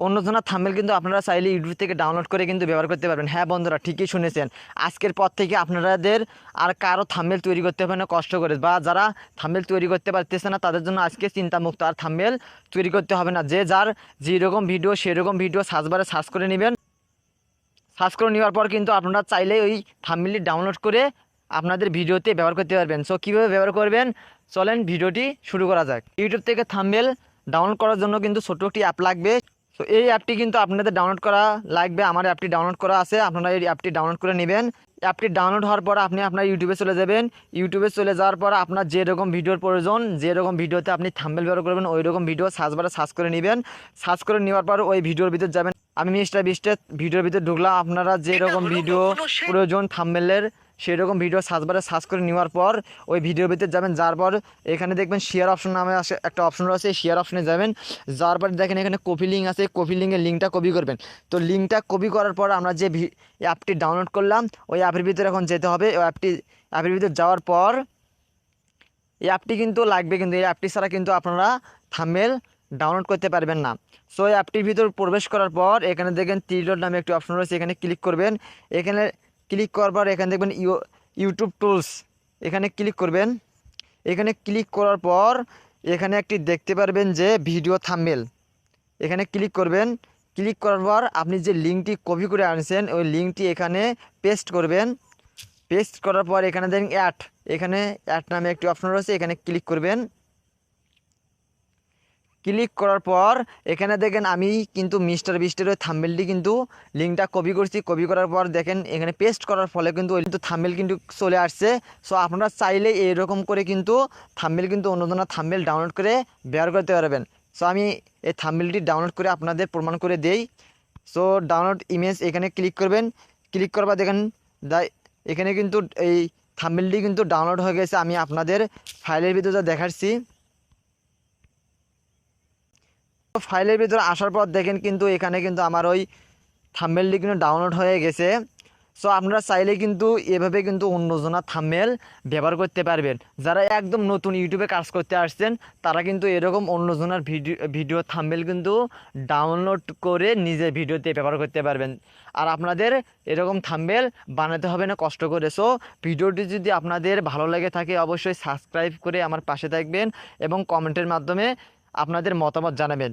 অন্যজনের থাম্বেল কিন্তু আপনারা চাইলে ইউটিউব থেকে ডাউনলোড করে কিন্তু ব্যবহার করতে পারবেন। হ্যাঁ বন্ধুরা, ঠিকই শুনেছেন। আজকের পর থেকে আপনাদের আর কারও থাম্বেল তৈরি করতে হবে না, কষ্ট করে। বা যারা থাম্বেল তৈরি করতে পারতেছে না, তাদের জন্য আজকে চিন্তামুক্ত। আর থাম্বেল তৈরি করতে হবে না। যে যার যেরকম ভিডিও সেরকম ভিডিও সার্চবারে সার্চ করে নেবেন। সার্চ করে নেওয়ার পর কিন্তু আপনারা চাইলে ওই থাম্বেলটি ডাউনলোড করে আপনাদের ভিডিওতে ব্যবহার করতে পারবেন। সো কীভাবে ব্যবহার করবেন? চলেন ভিডিওটি শুরু করা যাক। ইউটিউব থেকে থাম্বেল ডাউনলোড করার জন্য কিন্তু ছোটো একটি অ্যাপ লাগবে। তো এই অ্যাপটি কিন্তু আপনাদের ডাউনলোড করা লাগবে আমার অ্যাপটি ডাউনলোড করা আছে আপনারা এই অ্যাপটি ডাউনলোড করে নেবেন। অ্যাপটি ডাউনলোড হওয়ার পর আপনি আপনার ইউটিউবে চলে যাবেন ইউটিউবে চলে যাওয়ার পর আপনার যেরকম ভিডিওর প্রয়োজন যেরকম ভিডিওতে আপনি থাম্বেল ব্যবহার করবেন ওই রকম ভিডিও সার্চ বারে সার্চ করে নেবেন। সার্চ করে নেওয়ার পর ওই ভিডিওর ভিতর যাবেন। আমি মিস্টার বিস্টের ভিডিওর ভিতরে ঢুকলাম আপনারা যেরকম ভিডিও প্রয়োজন থাম্বেলের সেই রকম ভিডিও সার্চ বারে সার্চ করে নেওয়ার পর ওই ভিডিওর ভিতরে যাবেন, যার পর এখানে দেখবেন শেয়ার অপশন নামে আসে, একটা অপশন রয়েছে শেয়ার অপশনে যাবেন। যার পর দেখেন এখানে কপি লিঙ্ক আছে কপি লিঙ্কের লিঙ্কটা কপি করবেন। তো লিঙ্কটা কপি করার পর আমরা যে অ্যাপটি ডাউনলোড করলাম, ওই অ্যাপের ভিতরে এখন যেতে হবে। ওই অ্যাপটি অ্যাপের ভিতরে যাওয়ার পর এই অ্যাপটি কিন্তু লাগবে কিন্তু, এই অ্যাপটি ছাড়া কিন্তু আপনারা থামেল ডাউনলোড করতে পারবেন না। সো এই অ্যাপটির ভিতর প্রবেশ করার পর এখানে দেখেন ত্রিডট নামে একটি অপশন রয়েছে, এখানে ক্লিক করবেন। এখানে ক্লিক করার পর এখানে দেখবেন ইউ ইউটিউব টুলস এখানে ক্লিক করবেন। এখানে ক্লিক করার পর এখানে একটি দেখতে পারবেন যে ভিডিও থাম্বেল এখানে ক্লিক করবেন। ক্লিক করার পর আপনি যে লিঙ্কটি কপি করে আনছেন, ওই লিঙ্কটি এখানে পেস্ট করবেন। পেস্ট করার পর এখানে দেখেন অ্যাড এখানে অ্যাড নামে একটি অপশন রয়েছে, এখানে ক্লিক করবেন। ক্লিক করার পর, এখানে দেখেন আমি কিন্তু মিস্টার বিস্টের ওই থাম্বেলটি কিন্তু লিঙ্কটা কপি করছি। কপি করার পর দেখেন এখানে পেস্ট করার ফলে কিন্তু ওই কিন্তু থাম্বেল কিন্তু চলে আসছে। সো আপনারা চাইলে এরকম করে কিন্তু থাম্বেল কিন্তু অন্যজনের থাম্বেল ডাউনলোড করে ব্যবহার করতে পারবেন। সো আমি এই থাম্বেলটি ডাউনলোড করে আপনাদের প্রমাণ করে দেই। সো ডাউনলোড ইমেজ এখানে ক্লিক করবেন। ক্লিক করবার দেখেন এখানে কিন্তু এই থাম্বেলটি কিন্তু ডাউনলোড হয়ে গেছে। আমি আপনাদের ফাইলের ভিতরে দেখাচ্ছি। ফাইলের ভিতরে আসার পর দেখেন কিন্তু এখানে কিন্তু আমার ওই থাম্বেলটি কিন্তু ডাউনলোড হয়ে গেছে। সো আপনারা চাইলে কিন্তু এভাবে কিন্তু অন্যজনের থাম্বেল ব্যবহার করতে পারবেন। যারা একদম নতুন ইউটিউবে কাজ করতে আসছেন, তারা কিন্তু এরকম অন্যজনের ভিডিও ভিডিও থাম্বেল কিন্তু ডাউনলোড করে নিজের ভিডিওতে ব্যবহার করতে পারবেন। আর আপনাদের এরকম থাম্বেল বানাতে হবে না, কষ্ট করে। সো ভিডিওটি যদি আপনাদের ভালো লেগে থাকে, অবশ্যই সাবস্ক্রাইব করে আমার পাশে থাকবেন এবং কমেন্টের মাধ্যমে আপনাদের মতামত জানাবেন।